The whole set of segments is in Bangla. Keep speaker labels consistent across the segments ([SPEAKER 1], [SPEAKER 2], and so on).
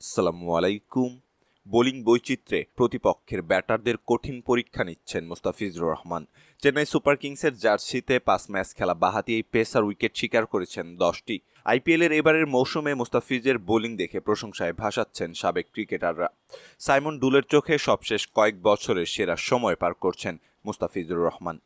[SPEAKER 1] আসসালামু আলাইকুম বোলিং বৈচিত্র্যে প্রতিপক্ষের ব্যাটারদের কঠিন পরীক্ষা নিচ্ছেন মুস্তাফিজুর রহমান। চেন্নাই সুপার কিংসের জার্সিতে পাঁচ ম্যাচ খেলা বাহাতি এই পেসার উইকেট শিকার করেছেন দশটি। আইপিএলের এবারের মৌসুমে মুস্তাফিজের বোলিং দেখে প্রশংসায় ভাসাচ্ছেন সাবেক ক্রিকেটাররা। সাইমন ডুলের চোখে সবশেষ কয়েক বছরের সেরা সময় পার করছেন মুস্তাফিজুর রহমান।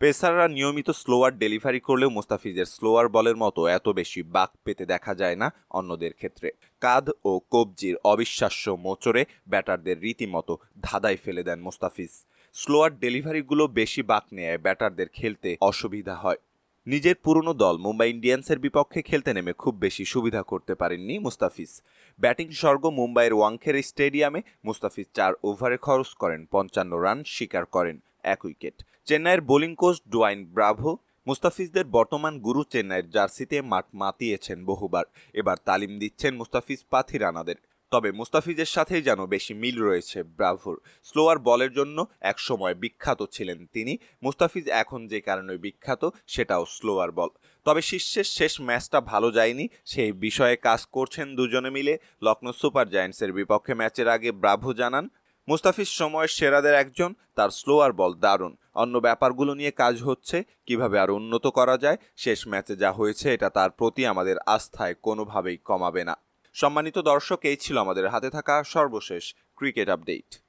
[SPEAKER 1] পেসাররা নিয়মিত স্লোয়ার ডেলিভারি করলেও মুস্তাফিজের স্লোয়ার বলের মতো এত বেশি বাক পেতে দেখা যায় না অন্যদের ক্ষেত্রে। কাঁধ ও কবজির অবিশ্বাস্য মোচড়ে ব্যাটারদের রীতিমতো ধাঁধায় ফেলে দেন মুস্তাফিজ। স্লোয়ার ডেলিভারিগুলো বেশি বাক নেয় ব্যাটারদের খেলতে অসুবিধা হয়। নিজের পুরনো দল মুম্বাই ইন্ডিয়ান্সের বিপক্ষে খেলতে নেমে খুব বেশি সুবিধা করতে পারেননি মুস্তাফিজ। ব্যাটিং স্বর্গ মুম্বাইয়ের ওয়াংখের স্টেডিয়ামে মুস্তাফিজ চার ওভারে খরচ করেন, পঞ্চান্ন রান শিকার করেন। এক উইকেট। চেন্নাইয়ের বোলিং কোচ ডোয়াইন ব্রাভো, মুস্তাফিজদের বর্তমান গুরু চেন্নাইয়ের জার্সিতে মাঠ মাতিয়েছেন বহুবার। এবার তালিম দিচ্ছেন মুস্তাফিজ পাথি রানাদের তবে মুস্তাফিজের সাথেই যেন বেশি মিল রয়েছে ব্রাভোর। স্লোয়ার বলের জন্য একসময় বিখ্যাত ছিলেন তিনি। মুস্তাফিজ এখন যে কারণে বিখ্যাত, সেটাও স্লোয়ার বল। তবে শীর্ষের শেষ ম্যাচটা ভালো যায়নি। সেই বিষয়ে কাজ করছেন দুজনে মিলে। লখনৌ সুপার জায়ান্টসের বিপক্ষে ম্যাচের আগে ব্রাভো জানান মুস্তাফিজ সময়ের সেরাদের একজন, তার স্লোয়ার বল দারুণ। অন্য ব্যাপারগুলো নিয়ে কাজ হচ্ছে, কীভাবে আরও উন্নত করা যায়, শেষ ম্যাচে যা হয়েছে এটা তার প্রতি আমাদের আস্থায় কোনোভাবেই কমাবে না। সম্মানিত দর্শক, এই ছিল আমাদের হাতে থাকা সর্বশেষ ক্রিকেট আপডেট।